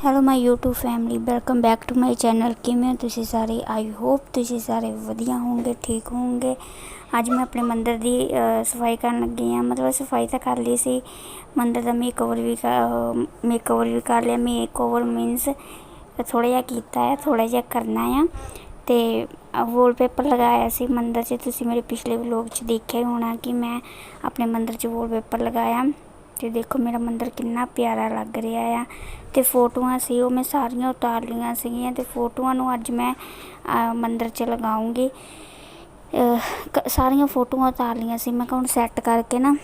Hello my YouTube family welcome back to my channel ਕਿਵੇਂ ਹੋ ਤੁਸੀਂ ਸਾਰੇ ਆਈ ਹੋਪ ਤੁਸੀਂ ਸਾਰੇ ਵਧੀਆ ਹੋਵੋਗੇ ਠੀਕ ਹੋਵੋਗੇ ਅੱਜ ਮੈਂ ਆਪਣੇ ਮੰਦਿਰ ਦੀ ਅ, ਸਫ਼ਾਈ ਕਰਨ ਲੱਗੀ ਆ ਮਤਲਬ ਸਫ਼ਾਈ ਤਾਂ ਕਰ ਲਈ ਸੀ ਮੰਦਿਰ ਦਾ ਮੇਕਓਵਰ ਵੀ ਮੇਕਓਵਰ ਵੀ ਕਰ ਲਿਆ ਮੇਕਓਵਰ ਮੀਨਸ ਥੋੜਾ ਜਿਹਾ ਕੀਤਾ ਹੈ ਥੋੜਾ ਜਿਹਾ ਕਰਨਾ ਆ ਤੇ ਵਾਲਪੇਪਰ ਲਗਾਇਆ ਸੀ ਮੰਦਿਰ 'ਚ ਤੁਸੀਂ ਮੇਰੇ ਪਿਛਲੇ ਵਲੋਗ 'ਚ ਦੇਖਿਆ ਹੀ ਹੋਣਾ ਕਿ ਮੈਂ ਆਪਣੇ ਮੰਦਿਰ 'ਚ ਵਾਲਪੇਪਰ ਲਗਾਇਆ ਤੇ ਦੇਖੋ ਮੇਰਾ ਮੰਦਰ ਕਿੰਨਾ ਪਿਆਰਾ ਲੱਗ ਰਿਹਾ ਆ। ਤੇ ਫੋਟੋਆਂ ਸੀ, ਉਹ ਮੈਂ ਸਾਰੀਆਂ ਉਤਾਰ ਲਈਆਂ ਸੀਗੀਆਂ ਤੇ ਫੋਟੋਆਂ ਨੂੰ ਅੱਜ ਮੈਂ ਮੰਦਰ 'ਚ ਲਗਾਉਂਗੀ। ਕ- ਸਾਰੀਆਂ ਫੋਟੋਆਂ ਉਤਾਰ ਲਈਆਂ ਸੀ, ਮੈਂ ਕਿਹਾ ਹੁਣ ਸੈੱਟ ਕਰਕੇ ਨਾ,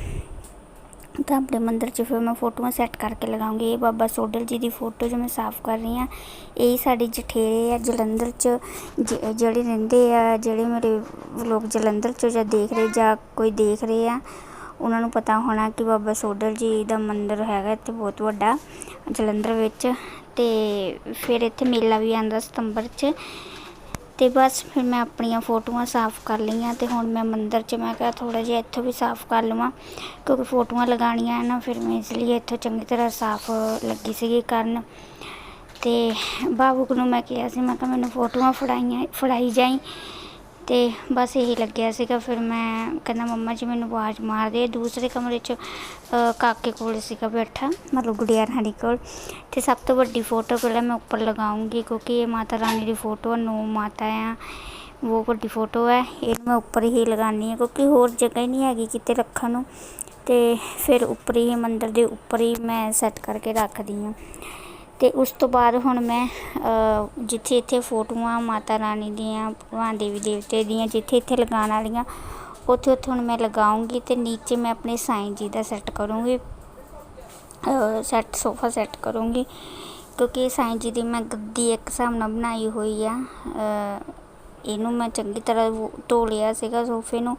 ਤਾਂ ਆਪਣੇ ਮੰਦਰ 'ਚ ਫਿਰ ਮੈਂ ਫੋਟੋਆਂ ਸੈੱਟ ਕਰਕੇ ਲਗਾਉਂਗੀ। ਇਹ ਬਾਬਾ ਸੋਡਲ ਜੀ ਦੀ ਫੋਟੋ ਜੋ ਮੈਂ ਸਾਫ਼ ਕਰ ਰਹੀ ਹਾਂ, ਇਹ ਸਾਡੇ ਜਠੇਰੇ ਆ ਜਲੰਧਰ 'ਚ, ਜ- ਜਿਹੜੇ ਰਹਿੰਦੇ ਆ, ਜਿਹੜੇ ਮੇਰੇ ਲੋਕ ਜਲੰਧਰ 'ਚ ਜਾਂ ਦੇਖ ਰਹੇ ਜਾਂ ਕੋਈ ਦੇਖ ਰਹੇ ਆ ਉਹਨਾਂ ਨੂੰ ਪਤਾ ਹੋਣਾ ਕਿ ਬਾਬਾ ਸੋਡਰ ਜੀ ਦਾ ਮੰਦਿਰ ਹੈਗਾ ਇੱਥੇ ਬਹੁਤ ਵੱਡਾ, ਜਲੰਧਰ ਵਿੱਚ। ਤੇ ਫਿਰ ਇੱਥੇ ਮੇਲਾ ਵੀ ਆਉਂਦਾ ਸਤੰਬਰ 'ਚ। ਤੇ ਬਸ ਫਿਰ ਮੈਂ ਆਪਣੀਆਂ ਫੋਟੋਆਂ ਸਾਫ਼ ਕਰ ਲਈਆਂ ਤੇ ਹੁਣ ਮੈਂ ਮੰਦਿਰ 'ਚ ਮੈਂ ਕਿਹਾ ਥੋੜਾ ਜਿਹਾ ਇੱਥੋਂ ਵੀ ਸਾਫ਼ ਕਰ ਲਵਾਂ, ਕਿਉਂਕਿ ਫੋਟੋਆਂ ਲਗਾਉਣੀਆਂ ਨਾ, ਫਿਰ ਮੈਂ ਇਸ ਲਈ ਇੱਥੋਂ ਚੰਗੀ ਤਰ੍ਹਾਂ ਸਾਫ਼ ਲੱਗੀ ਸੀਗੀ ਕਰਨ। ਤੇ ਬਾਬੂਕ ਨੂੰ ਮੈਂ ਕਿਹਾ ਸੀ, ਮੈਂ ਕਿਹਾ ਮੈਨੂੰ ਫੋਟੋਆਂ ਫੜਾਈਆਂ, ਫੜਾਈ ਜਾਈ। ਤੇ ਬਸ ਇਹੀ ਲੱਗਿਆ ਸੀਗਾ। ਫਿਰ ਮੈਂ ਕਹਿੰਦਾ, ਮੰਮਾ ਜੀ, ਮੈਨੂੰ ਆਵਾਜ਼ ਮਾਰਦੇ ਦੂਸਰੇ ਕਮਰੇ 'ਚ ਕਾਕੇ ਕੋਲ ਸੀਗਾ ਬੈਠਾ, ਮਤਲਬ ਗੁੜੀਆ ਰਾਣੀ ਕੋਲ। ਤੇ ਸਭ ਤੋਂ ਵੱਡੀ ਫੋਟੋ ਪਹਿਲਾਂ ਮੈਂ ਉੱਪਰ ਲਗਾਉਂਗੀ, ਕਿਉਂਕਿ ਇਹ ਮਾਤਾ ਰਾਣੀ ਦੀ ਫੋਟੋ ਆ, ਨੌ ਮਾਤਾ ਆ। ਉਹ ਵੱਡੀ ਫੋਟੋ ਹੈ ਇਹਨੂੰ ਮੈਂ ਉੱਪਰ ਹੀ ਲਗਾਉਣੀ ਹੈ, ਕਿਉਂਕਿ ਹੋਰ ਜਗ੍ਹਾ ਹੀ ਨਹੀਂ ਹੈਗੀ ਕਿਤੇ ਰੱਖਣ ਨੂੰ। ਤੇ ਫਿਰ ਉੱਪਰ ਹੀ, ਮੰਦਰ ਦੇ ਉੱਪਰ ਹੀ ਮੈਂ ਸੈੱਟ ਕਰਕੇ ਰੱਖਦੀ ਹਾਂ। ਤੇ ਉਸ ਤੋਂ ਬਾਅਦ ਹੁਣ ਮੈਂ ਜਿੱਥੇ ਇੱਥੇ ਫੋਟੋਆਂ ਮਾਤਾ ਰਾਣੀ ਦੀਆਂ, ਭਗਵਾਨ ਦੇਵੀ ਦੇਵਤੇ ਦੀਆਂ ਜਿੱਥੇ ਇੱਥੇ ਲਗਾਉਣ ਵਾਲੀਆਂ, ਉੱਥੇ ਉੱਥੇ ਹੁਣ ਮੈਂ ਲਗਾਉਂਗੀ ਤੇ ਨੀਚੇ ਮੈਂ ਆਪਣੇ ਸਾਈਂ ਜੀ ਦਾ ਸੈੱਟ ਕਰੂੰਗੀ। ਸੈੱਟ, ਸੋਫਾ ਸੈੱਟ ਕਰੂੰਗੀ, ਕਿਉਂਕਿ ਸਾਈਂ ਜੀ ਦੀ ਮੈਂ ਗੱਦੀ ਇੱਕ ਹਿਸਾਬ ਨਾਲ ਬਣਾਈ ਹੋਈ ਆ। ਇਹਨੂੰ ਮੈਂ ਚੰਗੀ ਤਰ੍ਹਾਂ ਧੋ ਲਿਆ ਸੀਗਾ ਸੋਫੇ ਨੂੰ।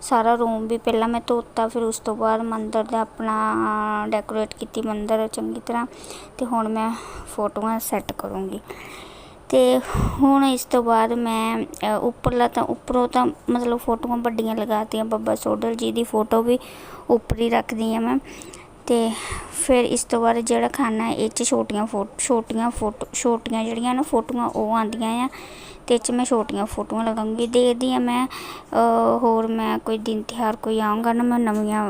ਸਾਰਾ ਰੂਮ ਵੀ ਪਹਿਲਾਂ ਮੈਂ ਧੋਤਾ, ਫਿਰ ਉਸ ਤੋਂ ਬਾਅਦ ਮੰਦਰ ਦਾ ਆਪਣਾ ਡੈਕੋਰੇਟ ਕੀਤੀ ਮੰਦਰ ਚੰਗੀ ਤਰ੍ਹਾਂ। ਤੇ ਹੁਣ ਮੈਂ ਫੋਟੋਆਂ ਸੈੱਟ ਕਰੂੰਗੀ। ਤੇ ਹੁਣ ਇਸ ਤੋਂ ਬਾਅਦ ਮੈਂ ਉੱਪਰਲਾ ਤਾਂ ਉੱਪਰੋਂ ਤਾਂ ਮਤਲਬ ਫੋਟੋਆਂ ਵੱਡੀਆਂ ਲਗਾਤੀਆਂ। ਬਾਬਾ ਸੋਡਲ ਜੀ ਦੀ ਫੋਟੋ ਵੀ ਉੱਪਰ ਹੀ ਰੱਖਦੀ ਆ ਮੈਂ। ਅਤੇ ਫਿਰ ਇਸ ਤੋਂ ਬਾਅਦ ਜਿਹੜਾ ਖਾਨਾ ਇਹ 'ਚ ਛੋਟੀਆਂ ਫੋ, ਛੋਟੀਆਂ ਫੋਟੋ, ਛੋਟੀਆਂ ਜਿਹੜੀਆਂ ਨਾ ਫੋਟੋਆਂ ਉਹ ਆਉਂਦੀਆਂ ਆ ਅਤੇ ਇਹ 'ਚ ਮੈਂ ਛੋਟੀਆਂ ਫੋਟੋਆਂ ਲਗਾਉਂਗੀ। ਦੇਖਦੀ ਹਾਂ ਮੈਂ ਹੋਰ ਮੈਂ ਕੋਈ ਦਿਨ ਤਿਉਹਾਰ ਕੋਈ ਆਉਂਗਾ ਨਾ ਮੈਂ ਨਵੀਆਂ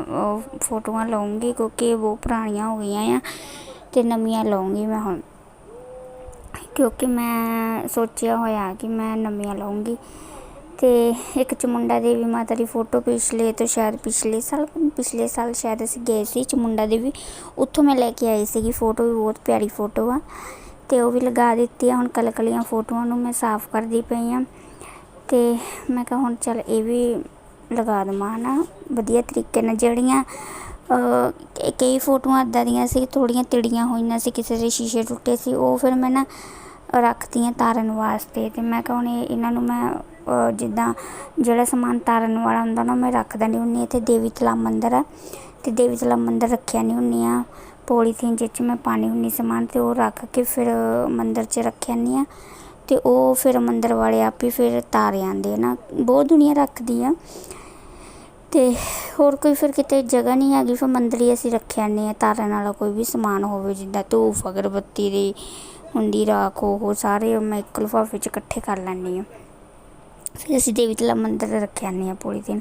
ਫੋਟੋਆਂ ਲਊਂਗੀ ਕਿਉਂਕਿ ਇਹ ਬਹੁਤ ਪੁਰਾਣੀਆਂ ਹੋ ਗਈਆਂ ਆ ਅਤੇ ਨਵੀਆਂ ਲਵਾਂਗੀ ਮੈਂ ਹੁਣ। ਕਿਉਂਕਿ ਮੈਂ ਸੋਚਿਆ ਹੋਇਆ ਕਿ ਮੈਂ ਨਵੀਆਂ ਲਊਂਗੀ। ਤੇ ਇੱਕ ਚਮੁੰਡਾ ਦੇਵੀ ਮਾਤਾ ਦੀ ਫੋਟੋ ਪਿਛਲੇ ਤੋਂ ਸ਼ਾਇਦ ਪਿਛਲੇ ਸਾਲ ਪਿਛਲੇ ਸਾਲ ਸ਼ਾਇਦ ਅਸੀਂ ਗਏ ਸੀ ਚਮੁੰਡਾ ਦੇਵੀ। ਉੱਥੋਂ ਮੈਂ ਲੈ ਕੇ ਆਈ ਸੀਗੀ ਫੋਟੋ ਵੀ ਬਹੁਤ ਪਿਆਰੀ ਫੋਟੋ ਆ। ਤੇ ਉਹ ਵੀ ਲਗਾ ਦਿੱਤੀ ਆ, ਹੁਣ ਕਲਕਲੀਆਂ ਫੋਟੋਆਂ ਨੂੰ ਮੈਂ ਸਾਫ਼ ਕਰਦੀ ਪਈ ਆ। ਤੇ ਮੈਂ ਕਿਹਾ ਹੁਣ ਚੱਲ ਇਹ ਵੀ ਲਗਾ ਦੇਵਾਂ ਨਾ ਵਧੀਆ ਤਰੀਕੇ ਨਾਲ ਜਿਹੜੀਆਂ ਕਈ ਫੋਟੋਆਂ ਇੱਦਾਂ ਦੀਆਂ ਸੀ ਥੋੜੀਆਂ ਤਿੜੀਆਂ ਹੋਈਆਂ ਸੀ, ਕਿਸੇ ਦੇ ਸ਼ੀਸ਼ੇ ਟੁੱਟੇ ਸੀ, ਉਹ ਫਿਰ ਮੈਂ ਨਾ ਰੱਖਦੀ ਹਾਂ ਤਾਰਨ ਵਾਸਤੇ। ਤੇ ਮੈਂ ਕਿਹਾ ਹੁਣ ਇਹ- ਇਹਨਾਂ ਨੂੰ ਮੈਂ ਜਿੱਦਾਂ ਜਿਹੜਾ ਸਮਾਨ ਤਾਰਨ ਵਾਲਾ ਹੁੰਦਾ ਨਾ, ਮੈਂ ਰੱਖ ਦਿੰਦੀ ਹੁੰਦੀ ਹਾਂ ਇੱਥੇ ਦੇਵੀ ਤਲਾ ਮੰਦਿਰ ਆ। ਤੇ ਦੇਵੀ ਤਲਾ ਮੰਦਿਰ ਰੱਖਿਆ ਨਹੀਂ ਹੁੰਦੀ ਆ। ਪੋਲੀਥੀਨ ਜਿਹ ਮੈਂ ਪਾਣੀ ਹੁੰਦੀ ਸਮਾਨ ਤੇ ਉਹ ਰੱਖ ਕੇ ਫਿਰ ਮੰਦਿਰ 'ਚ ਰੱਖਿਆ ਨਹੀਂ ਆ। ਤੇ ਉਹ ਫਿਰ ਮੰਦਿਰ ਵਾਲੇ ਆਪ ਹੀ ਫਿਰ ਤਾਰ ਆਂਦੇ ਆ ਨਾ। ਬਹੁਤ ਦੁਨੀਆ ਰੱਖਦੀ ਆ। ਤੇ ਹੋਰ ਕੋਈ ਫਿਰ ਕਿਤੇ ਜਗ੍ਹਾ ਨਹੀਂ ਹੈਗੀ, ਫਿਰ ਮੰਦਿਰ ਹੀ ਅਸੀਂ ਰੱਖਿਆ ਨਹੀਂ ਆ। ਤਾਰਨ ਵਾਲਾ ਕੋਈ ਵੀ ਸਮਾਨ ਹੋਵੇ, ਜਿੱਦਾਂ ਧੂਫ, ਅਗਰਬੱਤੀ ਦੀ ਹੁੰਦੀ, ਰਾਖ, ਉਹ ਸਾਰੇ ਮੈਂ ਇੱਕ ਲਿਫਾਫੇ 'ਚ ਇਕੱਠੇ ਕਰ ਲੈਂਦੀ ਹਾਂ ਫਿਰ ਅਸੀਂ ਦੇਵੀ ਤਲਾ ਮੰਦਿਰ ਰੱਖਿਆ ਨਹੀਂ ਆ ਪੋਲੀਥੀਨ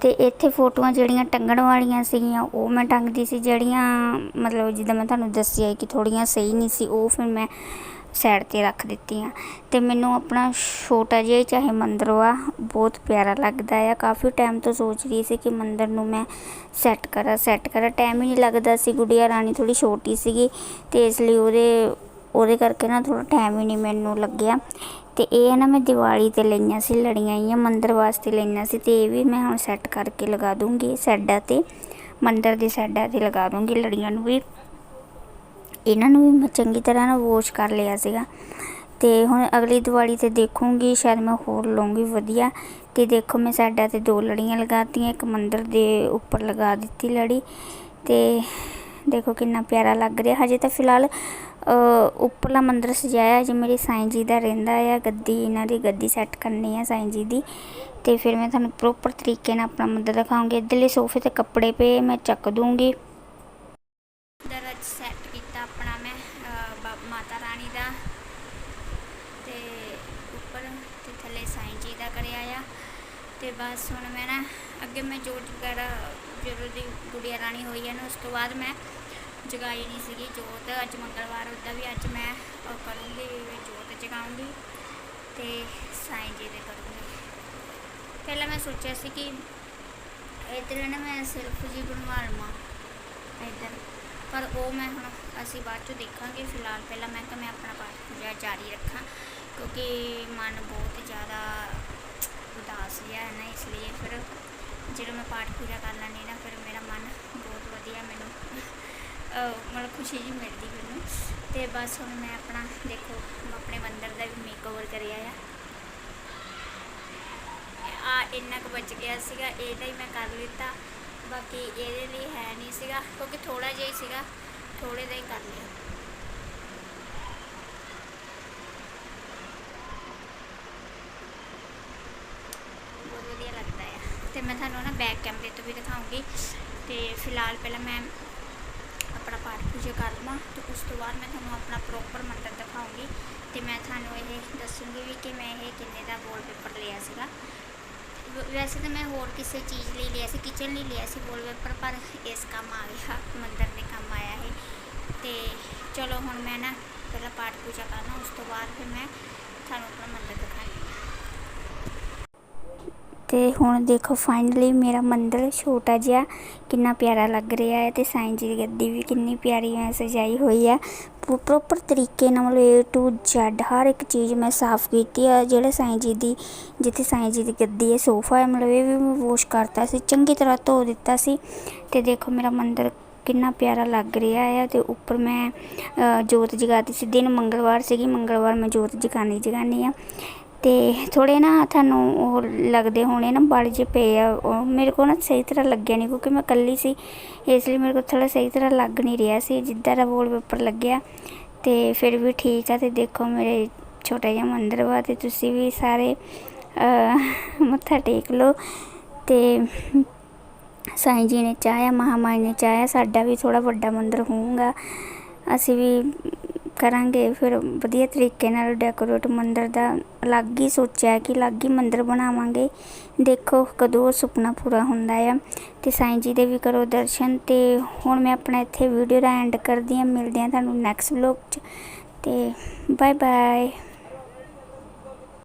ਤੇ ਇੱਥੇ ਫੋਟੋਆਂ ਜਿਹੜੀਆਂ ਟੰਗਣ ਵਾਲੀਆਂ ਸੀਗੀਆਂ, ਉਹ ਮੈਂ ਟੰਗਦੀ ਸੀ। ਜਿਹੜੀਆਂ ਮਤਲਬ ਜਿੱਦਾਂ ਮੈਂ ਤੁਹਾਨੂੰ ਦੱਸਿਆ ਕਿ ਥੋੜੀਆਂ ਸਹੀ ਨਹੀਂ ਸੀ, ਉਹ ਫਿਰ ਮੈਂ ਸਾਈਡ ਤੇ ਰੱਖ ਦਿੱਤੀਆਂ। ਤੇ ਮੈਨੂੰ ਆਪਣਾ ਛੋਟਾ ਜਿਹਾ ਹੀ ਚਾਹੇ ਮੰਦਿਰ ਵਾ, ਬਹੁਤ ਪਿਆਰਾ ਲੱਗਦਾ ਆ। ਕਾਫੀ ਟਾਈਮ ਤੋਂ ਸੋਚ ਰਹੀ ਸੀ ਕਿ ਮੰਦਿਰ ਨੂੰ ਮੈਂ ਸੈੱਟ ਕਰਾਂ। ਸੈੱਟ ਕਰਾਂ ਟਾਈਮ ਹੀ ਨਹੀਂ ਲੱਗਦਾ ਸੀ। ਗੁੜੀਆ ਰਾਣੀ ਥੋੜੀ ਛੋਟੀ ਸੀਗੀ ਤੇ ਇਸ ਲਈ ਉਹਦੇ ਉਹਦੇ ਕਰਕੇ ਨਾ ਥੋੜਾ ਟਾਈਮ ਹੀ ਨਹੀਂ ਮੈਨੂੰ ਲੱਗਿਆ। ਤੇ ਇਹ ਨਾ ਮੈਂ ਦੀਵਾਲੀ ਤੇ ਲਈਆਂ ਸੀ, ਲੜੀਆਂ ਆਈਆਂ, ਮੰਦਰ ਵਾਸਤੇ ਲਈਆਂ ਸੀ ਤੇ ਇਹ ਵੀ ਮੈਂ ਹੁਣ ਸੈੱਟ ਕਰਕੇ ਲਗਾ ਦੂੰਗੀ ਸਾਈਡਾਂ ਤੇ, ਮੰਦਰ ਦੀ ਸਾਈਡਾਂ ਤੇ ਲਗਾ ਦੂੰਗੀ ਲੜੀਆਂ ਨੂੰ ਵੀ। ਇਹਨਾਂ ਨੂੰ ਵੀ ਮੈਂ ਚੰਗੀ ਤਰ੍ਹਾਂ ਨਾ ਵਾਸ਼ ਕਰ ਲਿਆ ਸੀਗਾ। ਤੇ ਹੁਣ ਅਗਲੀ ਦੀਵਾਲੀ ਤੇ ਦੇਖੂੰਗੀ, ਸ਼ਾਇਦ ਮੈਂ ਹੋਰ ਲਵਾਂਗੀ ਵਧੀਆ। ਤੇ ਦੇਖੋ ਮੈਂ ਸਾਈਡਾਂ ਤੇ ਦੋ ਲੜੀਆਂ ਲਗਾਤੀਆਂ ਇੱਕ ਮੰਦਰ ਦੇ ਉੱਪਰ ਲਗਾ ਦਿੱਤੀ ਲੜੀ। ਤੇ ਦੇਖੋ ਕਿੰਨਾ ਪਿਆਰਾ ਲੱਗ ਰਿਹਾ। ਹਜੇ ਤਾਂ ਫਿਲਹਾਲ ਉੱਪਰਲਾ ਮੰਦਰ ਸਜਾਇਆ ਜੇ ਮੇਰੇ ਸਾਈਂ ਜੀ ਦਾ ਰਹਿੰਦਾ ਆ। ਗੱਦੀ, ਇਹਨਾਂ ਦੀ ਗੱਦੀ ਸੈੱਟ ਕਰਨੀ ਆ ਸਾਈਂ ਜੀ ਦੀ। ਤੇ ਫਿਰ ਮੈਂ ਤੁਹਾਨੂੰ ਪ੍ਰੋਪਰ ਤਰੀਕੇ ਨਾਲ ਆਪਣਾ ਮੰਦਰ ਦਿਖਾਉਂਗੀ। ਇੱਧਰਲੇ ਸੋਫੇ ਤੇ ਕੱਪੜੇ ਪਏ, ਮੈਂ ਚੱਕ ਦੂੰਗੀ। ਦਰਜ ਸੈੱਟ ਕੀਤਾ ਆਪਣਾ ਮੈਂ ਮਾਤਾ ਰਾਣੀ ਦਾ। ਤੇ ਉੱਪਰ ਤੇ ਥੱਲੇ ਸਾਈਂ ਜੀ ਦਾ ਕਰਿਆ ਆ। ਤੇ ਬਸ ਹੁਣ ਮੈਂ ਨਾ ਅੱਗੇ ਮੈਂ ਜੋਤ ਵਗੈਰਾ ਜਦੋਂ ਦੀ ਗੁੜੀਆ ਰਾਣੀ ਹੋਈ ਹੈ ਨਾ, ਉਸ ਤੋਂ ਬਾਅਦ ਮੈਂ ਜਗਾਈ ਨਹੀਂ ਸੀਗੀ ਜੋਤ ਅੱਜ ਮੰਗਲਵਾਰ ਉੱਦਾਂ ਵੀ ਅੱਜ ਮੈਂ ਕਰੂੰਗੀ ਜੋਤ ਜਗਾਉਂਗੀ ਤੇ ਸਾਈਂ ਜੀ ਦੇ ਕਰੂੰਗੀ। ਪਹਿਲਾਂ ਮੈਂ ਸੋਚਿਆ ਸੀ ਕਿ ਇੱਧਰ ਨਾ ਮੈਂ ਸਿਰਫ ਜੀ ਬਣਵਾ ਲਵਾਂ ਇੱਧਰ, ਪਰ ਉਹ ਮੈਂ ਹੁਣ ਅਸੀਂ ਬਾਅਦ ਚੋਂ ਦੇਖਾਂਗੇ। ਫਿਲਹਾਲ ਪਹਿਲਾਂ ਮੈਂ ਕਿ ਮੈਂ ਆਪਣਾ ਪਾਠ ਪੂਜਾ ਜਾਰੀ ਰੱਖਾਂ, ਕਿਉਂਕਿ ਮਨ ਬਹੁਤ ਜ਼ਿਆਦਾ ਉਦਾਸ ਜਿਹਾ ਹੈ ਨਾ, ਇਸ ਲਈ ਫਿਰ ਜਦੋਂ ਮੈਂ ਪਾਠ ਪੂਜਾ ਕਰ ਲੈਂਦੀ ਨਾ, ਫਿਰ ਮੇਰਾ ਮਨ ਬਹੁਤ ਵਧੀਆ ਮੈਨੂੰ ਮਤਲਬ ਖੁਸ਼ੀ ਜੀ ਮਿਲਦੀ ਮੈਨੂੰ। ਤੇ ਬਸ ਹੁਣ ਮੈਂ ਆਪਣਾ, ਦੇਖੋ ਆਪਣੇ ਮੰਦਰ ਦਾ ਵੀ ਮੇਕਓਵਰ ਕਰਿਆ ਆ। ਆ ਇੰਨਾ ਕੁ ਬਚ ਗਿਆ ਸੀਗਾ, ਇਹਦਾ ਹੀ ਮੈਂ ਕਰ ਲਿੱਤਾ। ਬਾਕੀ ਇਹਦੇ ਲਈ ਹੈ ਨਹੀਂ ਸੀਗਾ, ਕਿਉਂਕਿ ਥੋੜਾ ਜਿਹਾ ਹੀ ਸੀਗਾ ਥੋੜੇ ਦਾ ਹੀ ਕਰ ਲਿਆ। ਬਹੁਤ ਵਧੀਆ ਲੱਗਦਾ ਆ। ਤੇ ਮੈਂ ਤੁਹਾਨੂੰ ਨਾ ਬੈਕ ਕੈਮਰੇ ਤੋਂ ਵੀ ਦਿਖਾਉਂਗੀ। ਤੇ ਫਿਲਹਾਲ ਪਹਿਲਾਂ ਮੈਂ ਆਪਣਾ ਪਾਠ ਪੂਜਾ ਕਰ ਲਵਾਂ ਤੇ ਉਸ ਤੋਂ ਬਾਅਦ ਮੈਂ ਤੁਹਾਨੂੰ ਆਪਣਾ ਪ੍ਰੋਪਰ ਮੰਦਰ ਦਿਖਾਉਂਗੀ ਤੇ ਮੈਂ ਤੁਹਾਨੂੰ ਇਹ ਦੱਸੂੰਗੀ ਵੀ ਕਿ ਮੈਂ ਇਹ ਕਿੰਨੇ ਦਾ ਵਾਲਪੇਪਰ ਲਿਆ ਸੀਗਾ। ਵੈਸੇ ਤਾਂ ਮੈਂ ਹੋਰ ਕਿਸੇ ਚੀਜ਼ ਲਈ ਲਿਆ ਸੀ ਕਿਚਨ ਲਈ ਲਿਆ ਸੀ ਵਾਲਪੇਪਰ ਪਰ ਇਸ ਕੰਮ ਆ ਗਿਆ, ਮੰਦਰ ਦੇ ਕੰਮ ਆਇਆ ਇਹ। ਤੇ ਚਲੋ ਹੁਣ ਮੈਂ ਨਾ ਪਹਿਲਾਂ ਪਾਠ ਪੂਜਾ ਕਰਨਾ, ਉਸ ਤੋਂ ਬਾਅਦ ਫਿਰ ਮੈਂ ਤੁਹਾਨੂੰ ਆਪਣਾ ਮੰਦਰ ਦਿਖਾਉਂਗੀ। ਤੇ ਹੁਣ ਦੇਖੋ ਫਾਈਨਲੀ ਮੇਰਾ ਮੰਦਰ ਛੋਟਾ ਜਿਹਾ ਕਿੰਨਾ ਪਿਆਰਾ ਲੱਗ ਰਿਹਾ ਹੈ ਤੇ ਸਾਈਂ ਜੀ ਦੀ ਗੱਦੀ ਵੀ ਕਿੰਨੀ ਪਿਆਰੀ ਹੈ ਸਜਾਈ ਹੋਈ ਹੈ। ਪ੍ਰੋਪਰ ਤਰੀਕੇ ਨਾਲ ਮਤਲਬ A to Z ਹਰ ਇੱਕ ਚੀਜ਼ ਮੈਂ ਸਾਫ਼ ਕੀਤੀ ਹੈ। ਜਿਹੜੇ ਸਾਈਂ ਜੀ ਦੀ, ਜਿੱਥੇ ਸਾਈਂ ਜੀ ਦੀ ਗੱਦੀ ਹੈ, ਸੋਫਾ ਹੈ, ਮਤਲਬ ਇਹ ਵੀ ਮੈਂ ਵਾਸ਼ ਕਰਤਾ ਸੀ, ਚੰਗੀ ਤਰ੍ਹਾਂ ਧੋ ਦਿੱਤਾ ਸੀ ਤੇ ਦੇਖੋ ਮੇਰਾ ਮੰਦਰ ਕਿੰਨਾ ਪਿਆਰਾ ਲੱਗ ਰਿਹਾ ਹੈ ਤੇ ਉੱਪਰ ਮੈਂ ਜੋਤ ਜਗਾਤੀ ਸੀ। ਦਿਨ ਮੰਗਲਵਾਰ ਸੀਗੀ, ਮੰਗਲਵਾਰ ਮੈਂ ਜੋਤ ਜਗਾਣੀ ਜਗਾਣੀ ਆ। ਤੇ ਥੋੜੇ ਨਾ ਤੁਹਾਨੂੰ ਉਹ ਲੱਗਦੇ ਹੋਣੇ ਨਾ ਬਲ ਜੇ ਪਏ ਆ, ਉਹ ਮੇਰੇ ਕੋਲ ਨਾ ਸਹੀ ਤਰ੍ਹਾਂ ਲੱਗਿਆ ਨਹੀਂ ਕਿਉਂਕਿ ਮੈਂ ਇਕੱਲੀ ਸੀ, ਇਸ ਲਈ ਮੇਰੇ ਕੋਲ ਥੋੜਾ ਸਹੀ ਤਰ੍ਹਾਂ ਲੱਗ ਨਹੀਂ ਰਿਹਾ ਸੀ, ਜਿੱਦਾਂ ਦਾ ਵਾਲਪੇਪਰ ਲੱਗਿਆ। ਤੇ ਫਿਰ ਵੀ ਠੀਕ ਆ ਤੇ ਦੇਖੋ ਮੇਰੇ ਛੋਟਾ ਜਿਹਾ ਮੰਦਰ ਵਾ ਤੇ ਤੁਸੀਂ ਵੀ ਸਾਰੇ ਮੱਥਾ ਟੇਕ ਲਓ। ਤੇ ਸਾਈਂ ਜੀ ਨੇ ਚਾਹਿਆ, ਮਹਾਮਾਈ ਨੇ ਚਾਹਿਆ, ਸਾਡਾ ਵੀ ਥੋੜਾ ਵੱਡਾ ਮੰਦਰ ਹੋਊਗਾ। ਅਸੀਂ ਵੀ ਕਰਾਂਗੇ, ਫਿਰ ਵਧੀਆ ਤਰੀਕੇ ਨਾਲ ਡੈਕੋਰੇਟ ਮੰਦਰ ਦਾ ਅਲੱਗ ਹੀ ਸੋਚਿਆ ਕਿ ਅਲੱਗ ਹੀ ਮੰਦਰ ਬਣਾਵਾਂਗੇ। ਦੇਖੋ ਕਦੋਂ ਉਹ ਸੁਪਨਾ ਪੂਰਾ ਹੁੰਦਾ ਆ ਤੇ ਸਾਈਂ ਜੀ ਦੇ ਵੀ ਕਰੋ ਦਰਸ਼ਨ ਤੇ ਹੁਣ ਮੈਂ ਆਪਣਾ ਇੱਥੇ ਵੀਡੀਓ ਦਾ ਐਂਡ ਕਰਦੀ ਹਾਂ। ਮਿਲਦੇ ਹਾਂ ਤੁਹਾਨੂੰ ਨੈਕਸਟ ਵਲੌਗ 'ਚ ਤੇ ਬਾਏ ਬਾਏ